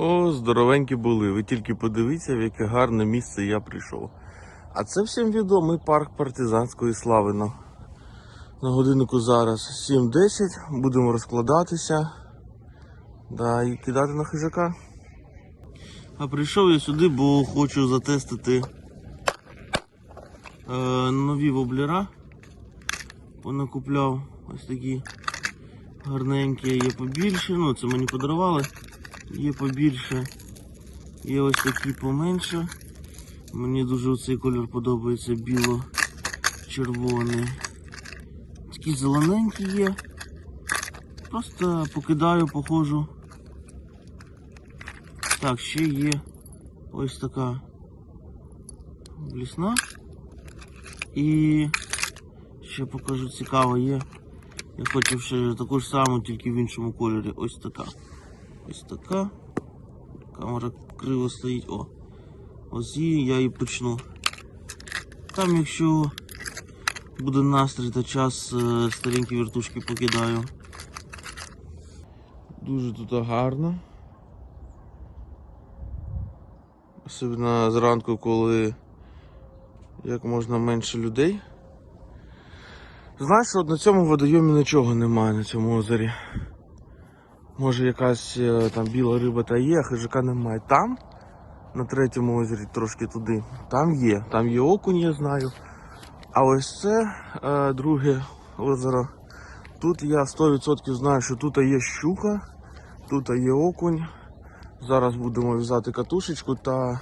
О, здоровенькі були. Ви тільки подивіться, в яке гарне місце я прийшов. А це всім відомий парк партизанської слави. На, на годиннику зараз 7.10. Будемо розкладатися да, і кидати на хижака. А прийшов я сюди, бо хочу затестити е, нові воблера. Понакупляв ось такі гарненькі, є побільше. Ну, це мені подарували. Є побільше. Є ось такі поменше. Мені дуже цей колір подобається біло-червоний. Такі зелененькі є. Просто покидаю, походжу. Так, ще є ось така блісна. І ще покажу цікаво є. Я хотів ще таку ж саму, тільки в іншому кольорі. Ось така. Ось така. Камера криво стоїть. О. Ось її я і почну. Там, якщо буде настрій та час, е, старенькі вертушки покидаю. Дуже тут гарно. Особливо зранку, коли як можна менше людей. Знаєш, от на цьому водойомі нічого немає на цьому озері. Може якась е, там біла риба та є, а хижака немає. Там, на третьому озері, трошки туди, там є. Там є окунь, я знаю. А ось це е, друге озеро. Тут я 100% знаю, що тут є щука, тут є окунь. Зараз будемо взяти катушечку та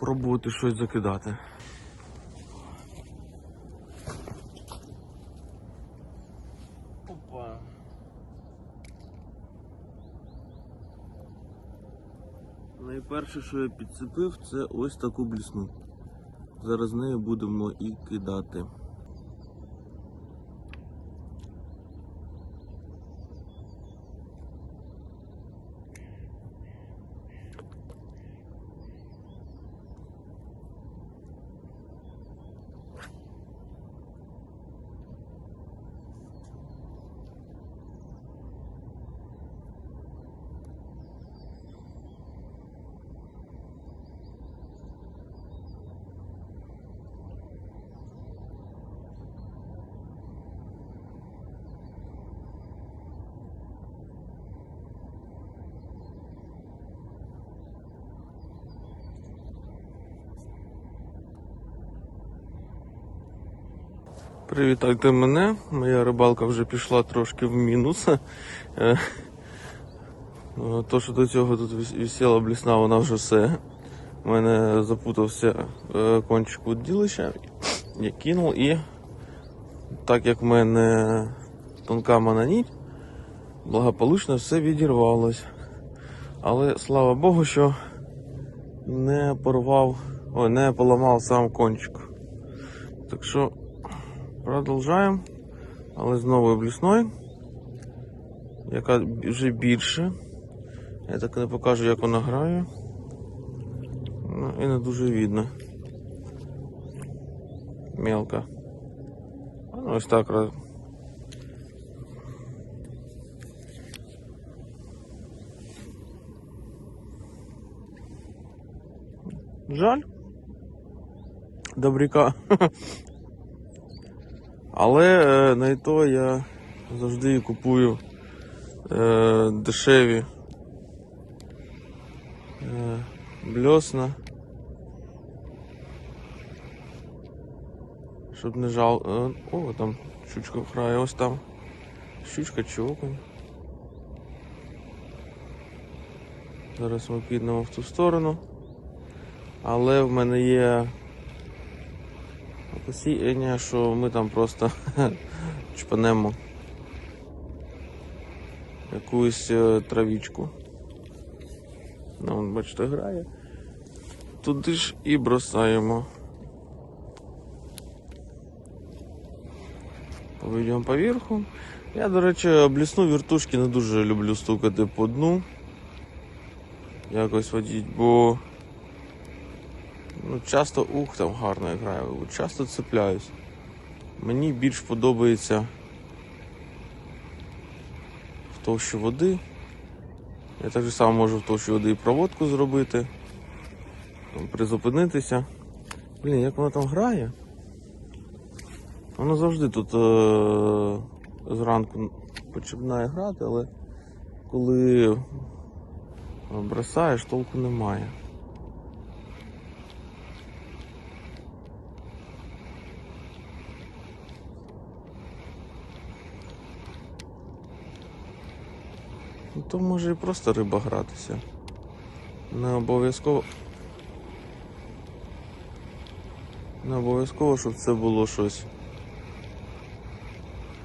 пробувати щось закидати. Найперше, що я підцепив, це ось таку блісну. Зараз нею будемо і кидати. Привітайте мене. Моя рибалка вже пішла трошки в мінус. Е, То, що до цього тут висіла блісна, вона вже все. У мене запутався е, кончик удилища. Я кинув і так як в мене тонка мононіть, благополучно все відірвалось. Але слава Богу, що не порвав, ой, не поламав сам кончик. Так що Продовжаємо, але з новою блісною, яка вже більше. Я так не покажу, як вона грає. Ну, і не дуже видно. Мелко. Ну, ось так. роз- Жаль. Добряка. Але е, на і то я завжди купую е, дешеві е, бльосна. Щоб не жал. Е, о, там щучка грає, ось там. Щучка чи окунь. Зараз ми підемо в ту сторону. Але в мене є Посіяння, що ми там просто чпанемо якусь е, травічку. Ну, бачите, грає. Туди ж і бросаємо. Поведемо поверху. Я, до речі, блісну віртушки не дуже люблю стукати по дну. Якось водіть, бо Ну, часто ух, там гарно грає, часто цепляюсь. Мені більш подобається в товщі води. Я так само можу в товщі води і проводку зробити, призупинитися. Блін, як воно там грає? Воно завжди тут е- зранку починає грати, але коли бросаєш, толку немає. То може і просто риба гратися. Не обов'язково. Не обов'язково, щоб це було щось.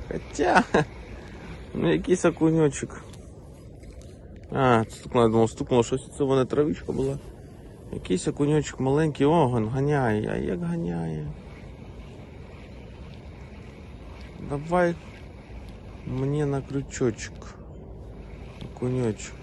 Хоча. Ну якийсь окуньочок. А, стукнуло, я думав, стукнуло щось, це вона травичка була. Якийсь окуньочок маленький огонь ганяє, а як ганяє. Давай мені на крючочок. Окуньочок.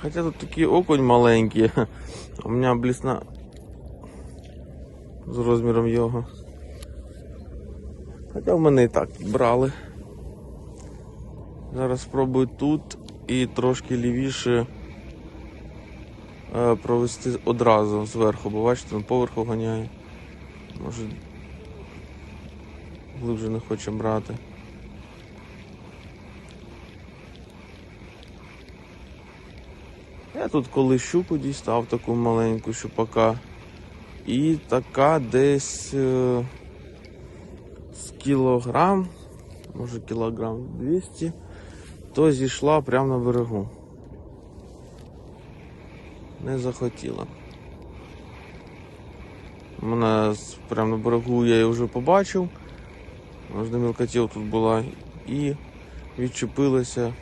Хотя тут такий окунь маленький, у мене блісна з розміром його. Хоча в мене і так брали. Зараз спробую тут і трошки лівіше провести одразу зверху, бо бачите, він поверху ганяє. Може глибше не хоче брати. Я тут коли щуку дістав таку маленьку щупака. І така десь е, з кілограм, може кілограм 200, то зійшла прямо на берегу. Не захотіла. Мене прямо на берегу я її вже побачив. Можна мілкотів тут була і відчепилася.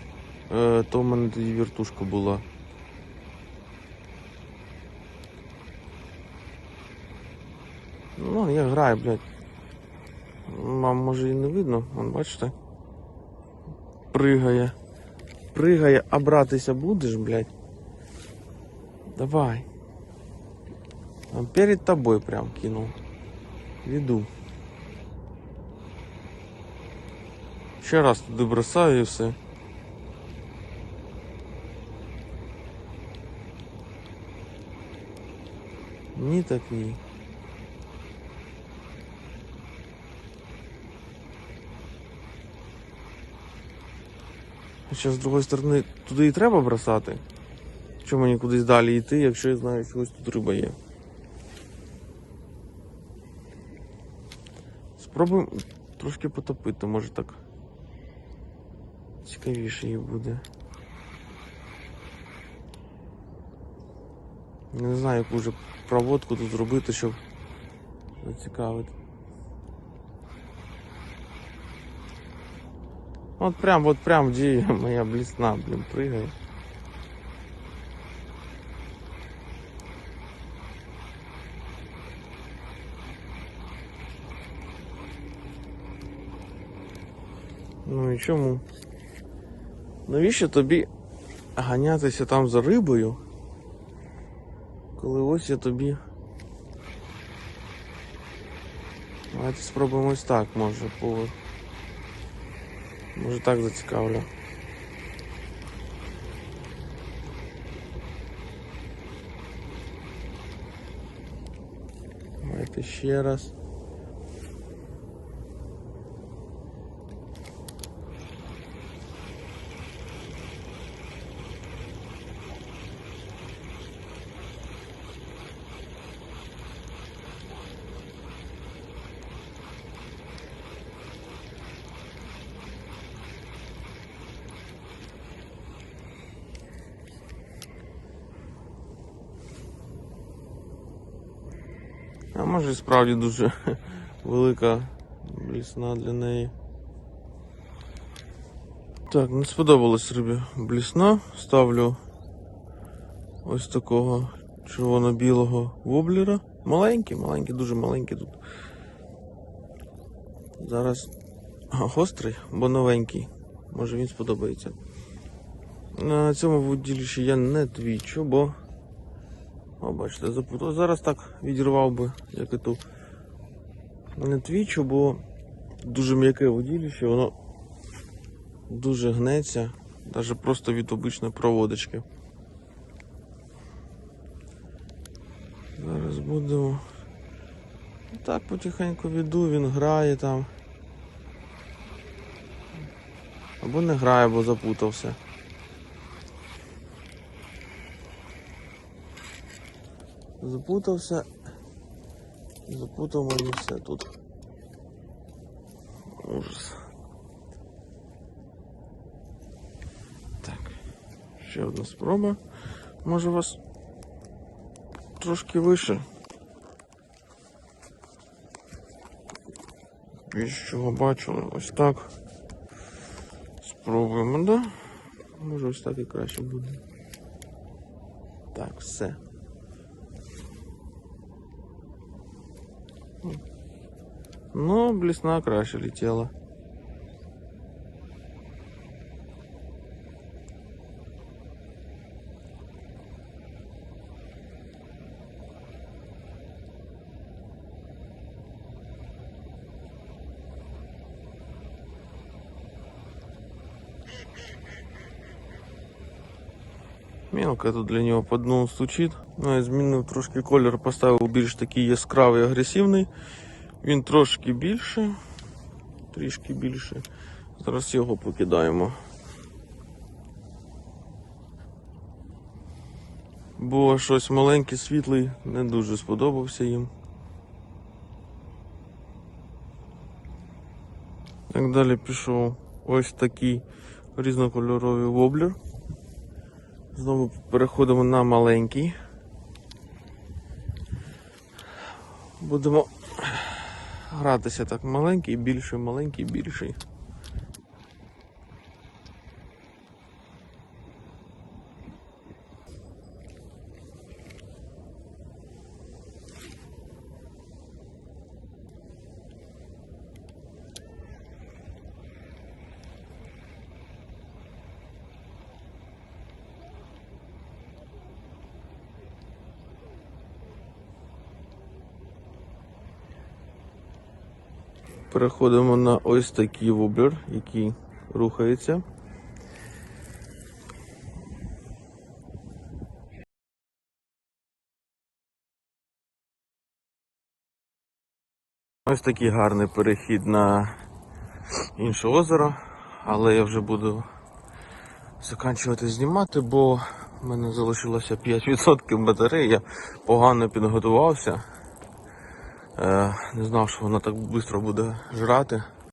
Е, то в мене тоді віртушка була. Ну, я граю, блядь. Вам може і не видно, вон бачите? Пригає. Пригає, а братися будеш, блядь? Давай. Он перед тобой прям кинул. Веду. Ще раз туди бросаю і все. Ні так ні. Хоча з другої сторони туди і треба бросати. Чому мені кудись далі йти, якщо я знаю, що ось тут риба є. Спробуємо трошки потопити, може так. Цікавіше їй буде. Не знаю, яку вже проводку тут зробити, щоб зацікавити. От прям, от прям діє моя блісна, блін, пригає. Ну і чому? Навіщо тобі ганятися там за рибою? Коли ось я тобі. Давайте спробуємо ось так, може, по. Може так зацікавлю. Давайте ще раз. Може справді дуже велика блісна для неї. Так, не сподобалась рибі блісна. Ставлю ось такого червоно-білого воблера. Маленький, маленький, дуже маленький тут. Зараз гострий, бо новенький. Може він сподобається. На цьому вудилищі я не твічу, бо О, бачите, запутав. Зараз так відірвав би, як і тут. Не твічу, бо дуже м'яке воділище, воно дуже гнеться, навіть просто від обичної проводочки. Зараз будемо. Так потихеньку віду, він грає там. Або не грає, бо запутався. Запутався. Запутав мені все тут. Ужас. Так. Ще одна спроба. Може у вас трошки вище. Більш чого бачили. Ось так. Спробуємо, да? Може ось так і краще буде. Так, все. Ну, блесна краще летела. Мелко тут для нього по дну стучить. Ну, я змінив трошки колір, поставив більш такий яскравий, агресивний. Він трошки більше, трішки більше. Зараз його покидаємо. Бо щось маленький, світлий, не дуже сподобався їм. Так далі пішов ось такий різнокольоровий воблер. Знову переходимо на маленький. Будемо гратися так маленький, більший, маленький, більший. Переходимо на ось такий воблер, який рухається. Ось такий гарний перехід на інше озеро, але я вже буду закінчувати знімати, бо в мене залишилося 5% батареї, я погано підготувався. Е, Не знав, що воно так швидко буде жрати.